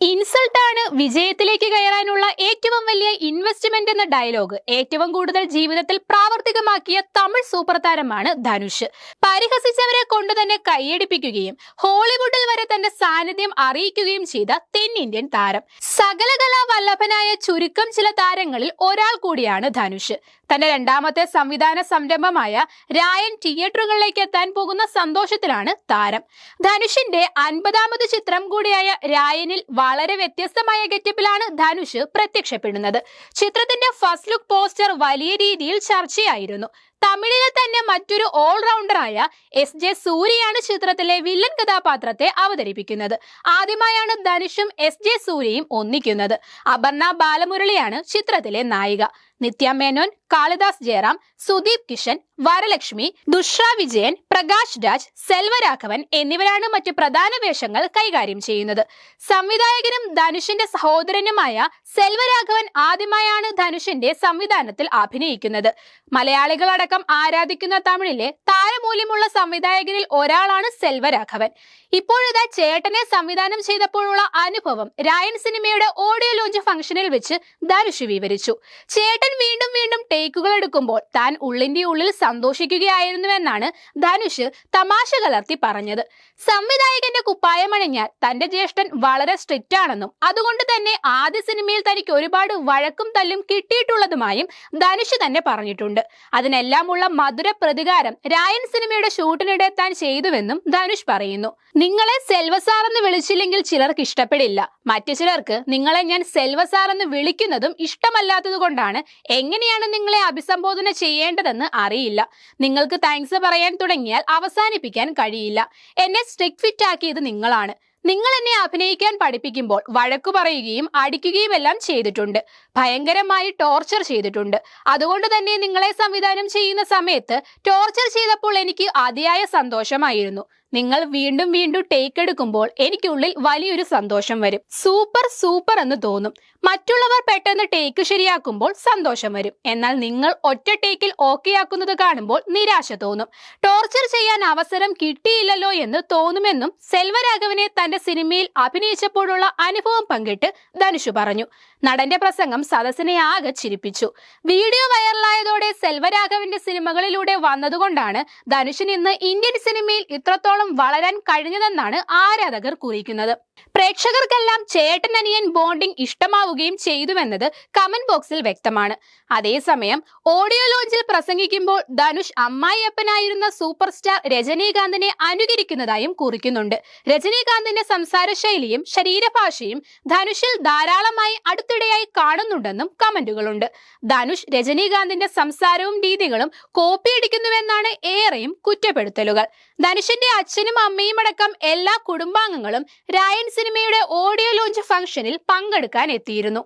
ഇൻസൾട്ടാണ് വിജയത്തിലേക്ക് കയറാനുള്ള ഏറ്റവും വലിയ ഇൻവെസ്റ്റ്മെന്റ് എന്ന ഡയലോഗ് ഏറ്റവും കൂടുതൽ ജീവിതത്തിൽ പ്രാവർത്തികമാക്കിയ തമിഴ് സൂപ്പർ താരമാണ് ധനുഷ്. പരിഹസിച്ചവരെ കൊണ്ടുതന്നെ കൈയടിപ്പിക്കുകയും ഹോളിവുഡിൽ വരെ സാന്നിധ്യം അറിയിക്കുകയും ചെയ്ത തെന്നിന്ത്യൻ താരം. സകലകലാ വല്ലഭനായ ചുരുക്കം ചില താരങ്ങളിൽ ഒരാൾ കൂടിയാണ് ധനുഷ്. തന്റെ രണ്ടാമത്തെ സംവിധാന സംരംഭമായ രായൻ തിയേറ്ററുകളിലേക്ക് എത്താൻ പോകുന്ന സന്തോഷത്തിലാണ് താരം. ധനുഷിന്റെ അൻപതാമത് ചിത്രം കൂടിയായ രായനിൽ വളരെ വ്യത്യസ്തമായ ഗെറ്റപ്പിലാണ് ധനുഷ് പ്രത്യക്ഷപ്പെടുന്നത്. ചിത്രത്തിന്റെ ഫസ്റ്റ് ലുക്ക് പോസ്റ്റർ വലിയ രീതിയിൽ ചർച്ചയായിരുന്നു. തമിഴിലെ തന്നെ മറ്റൊരു ഓൾറൗണ്ടറായ എസ് ജെ സൂര്യയാണ് ചിത്രത്തിലെ വില്ലൻ കഥാപാത്രത്തെ അവതരിപ്പിക്കുന്നത്. ആദ്യമായാണ് ധനുഷും എസ് ജെ സൂര്യയും ഒന്നിക്കുന്നത്. അപർണ ബാലമുരളിയാണ് ചിത്രത്തിലെ നായിക. നിത്യ മേനോൻ കാളിദാസ് ജയറാം സുദീപ് കിഷൻ വരലക്ഷ്മി ദുഷ്ര വിജയൻ പ്രകാശ് രാജ് സെൽവരാഘവൻ എന്നിവരാണ് മറ്റു പ്രധാന വേഷങ്ങൾ കൈകാര്യം ചെയ്യുന്നത്. സംവിധായകനും ധനുഷിന്റെ സഹോദരനുമായ സെൽവരാഘവൻ ആദ്യമായാണ് ധനുഷിന്റെ സംവിധാനത്തിൽ അഭിനയിക്കുന്നത്. മലയാളികളടക്കം ആരാധിക്കുന്ന തമിഴിലെ താരമൂല്യമുള്ള സംവിധായകരിൽ ഒരാളാണ് സെൽവരാഘവൻ ഇപ്പോഴിതാ ചേട്ടനെ സംവിധാനം ചെയ്തപ്പോഴുള്ള അനുഭവം രായൻ സിനിമയുടെ ഓഡിയോ ലോഞ്ച് ഫംഗ്ഷനിൽ വെച്ച് ധനുഷ് വിവരിച്ചു. ചേട്ടൻ വീണ്ടും വീണ്ടും ടേക്കുകൾ എടുക്കുമ്പോൾ താൻ ഉള്ളിന്റെ ഉള്ളിൽ സന്തോഷിക്കുകയായിരുന്നുവെന്നാണ് ധനുഷ് തമാശ കലർത്തി പറഞ്ഞത്. സംവിധായകന്റെ കുപ്പായമണിഞ്ഞാൽ തന്റെ ജ്യേഷ്ഠൻ വളരെ സ്ട്രിക്റ്റ് ആണെന്നും അതുകൊണ്ട് തന്നെ ആദ്യ സിനിമയിൽ തനിക്ക് ഒരുപാട് വഴക്കും തല്ലും കിട്ടിയിട്ടുള്ളതുമായും ധനുഷ് തന്നെ പറഞ്ഞിട്ടുണ്ട്. അതിനെല്ലാമുള്ള മധുര പ്രതികാരം രായൻ സിനിമയുടെ ഷൂട്ടിനിടെ താൻ ചെയ്തുവെന്നും ധനുഷ് പറയുന്നു. നിങ്ങളെ സെൽവസാർ എന്ന് വിളിച്ചില്ലെങ്കിൽ ചിലർക്ക് ഇഷ്ടപ്പെടില്ല. മറ്റു ചിലർക്ക് നിങ്ങളെ ഞാൻ സെൽവസാർ എന്ന് വിളിക്കുന്നതും ഇഷ്ടമല്ലാത്തത് കൊണ്ടാണ് എങ്ങനെയാണ് നിങ്ങളെ അഭിസംബോധന ചെയ്യേണ്ടതെന്ന് അറിയില്ല. നിങ്ങൾക്ക് താങ്ക്സ് പറയാൻ തുടങ്ങിയാൽ അവസാനിപ്പിക്കാൻ കഴിയില്ല. എന്നെ സ്ട്രിക് ഫിറ്റ് ആക്കിയത് നിങ്ങളാണ്. നിങ്ങൾ എന്നെ അഭിനയിക്കാൻ പഠിപ്പിക്കുമ്പോൾ വഴക്കു പറയുകയും അടിക്കുകയും എല്ലാം ചെയ്തിട്ടുണ്ട്. ഭയങ്കരമായി ടോർച്ചർ ചെയ്തിട്ടുണ്ട്. അതുകൊണ്ട് തന്നെ നിങ്ങളെ സംവിധാനം ചെയ്യുന്ന സമയത്ത് ടോർച്ചർ ചെയ്തപ്പോൾ എനിക്ക് അതിയായ സന്തോഷമായിരുന്നു. നിങ്ങൾ വീണ്ടും വീണ്ടും ടേക്ക് എടുക്കുമ്പോൾ എനിക്കുള്ളിൽ വലിയൊരു സന്തോഷം വരും. സൂപ്പർ സൂപ്പർ എന്ന് തോന്നും. മറ്റുള്ളവർ പെട്ടെന്ന് ടേക്ക് ശരിയാക്കുമ്പോൾ സന്തോഷം വരും. എന്നാൽ നിങ്ങൾ ഒറ്റ ടേക്കിൽ ഓക്കെ ആക്കുന്നത് കാണുമ്പോൾ നിരാശ തോന്നും. ടോർച്ചർ ചെയ്യാൻ അവസരം കിട്ടിയില്ലല്ലോ എന്ന് തോന്നുമെന്നും സെൽവരാഘവനെ തന്റെ സിനിമയിൽ അഭിനയിച്ചപ്പോഴുള്ള അനുഭവം പങ്കിട്ട് ധനുഷ് പറഞ്ഞു. നടന്റെ പ്രസംഗം സദസ്സിനെ ആകെ ചിരിപ്പിച്ചു. വീഡിയോ വൈറലായതോടെ സെൽവരാഘവന്റെ സിനിമകളിലൂടെ വന്നതുകൊണ്ടാണ് ധനുഷിന് ഇന്ന് ഇന്ത്യൻ സിനിമയിൽ ഇത്രത്തോളം വളരാൻ കഴിഞ്ഞതെന്നാണ് ആരാധകർ കുറിക്കുന്നത്. പ്രേക്ഷകർക്കെല്ലാം ചേട്ടൻ അനിയൻ ബോണ്ടിംഗ് ഇഷ്ടമാവുകയും ചെയ്തുവെന്നത് കമന്റ് ബോക്സിൽ വ്യക്തമാണ്. അതേസമയം ഓഡിയോ ലോഞ്ചിൽ പ്രസംഗിക്കുമ്പോൾ ധനുഷ് അമ്മായിയപ്പനായിരുന്ന സൂപ്പർ സ്റ്റാർ രജനീകാന്തിനെ അനുകരിക്കുന്നതായും കുറിക്കുന്നുണ്ട്. രജനീകാന്തിന്റെ സംസാര ശൈലിയും ശരീരഭാഷയും ധനുഷിൽ ധാരാളമായി അടുത്തിടെയായി കാണുന്നുണ്ടെന്നും കമന്റുകളുണ്ട്. ധനുഷ് രജനീകാന്തിന്റെ സംസാരവും രീതികളും കോപ്പിയടിക്കുന്നുവെന്നാണ് ഏറെയും കുറ്റപ്പെടുത്തലുകൾ. ധനുഷിന്റെ അച്ഛനും അമ്മയും അടക്കം എല്ലാ കുടുംബാംഗങ്ങളും രായൻ സിനിമയുടെ ഓഡിയോ ലോഞ്ച് ഫംഗ്ഷനിൽ പങ്കെടുക്കാൻ എത്തിയിരുന്നു.